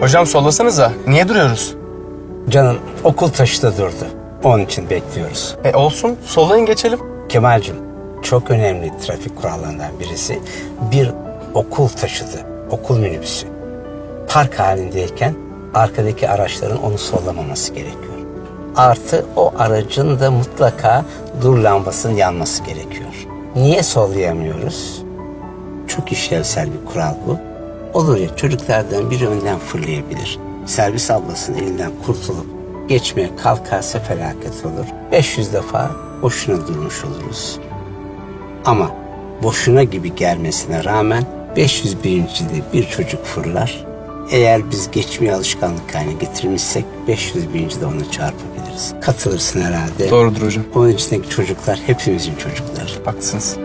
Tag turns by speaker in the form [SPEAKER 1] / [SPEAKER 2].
[SPEAKER 1] Hocam sollasanıza. Niye duruyoruz?
[SPEAKER 2] Canım okul taşıda durdu. Onun için bekliyoruz.
[SPEAKER 1] E olsun. Sollayın geçelim.
[SPEAKER 2] Kemal'cim çok önemli trafik kurallarından birisi bir okul taşıdı, okul minibüsü. Park halindeyken arkadaki araçların onu sollamaması gerekiyor. Artı o aracın da mutlaka dur lambasının yanması gerekiyor. Niye sollayamıyoruz? Çok işlevsel bir kural bu. Olur ya çocuklardan biri önden fırlayabilir. Servis ablasının elinden kurtulup geçmeye kalkarsa felaket olur. 500 defa boşuna durmuş oluruz. Ama boşuna gibi gelmesine rağmen 501. de bir çocuk fırlar. Eğer biz geçmeye alışkanlık haline getirmişsek 501. de ona çarpabiliriz. Katılırsın herhalde.
[SPEAKER 1] Doğrudur hocam.
[SPEAKER 2] Onun içindeki çocuklar hepimizin çocukları.
[SPEAKER 1] Haklısınız.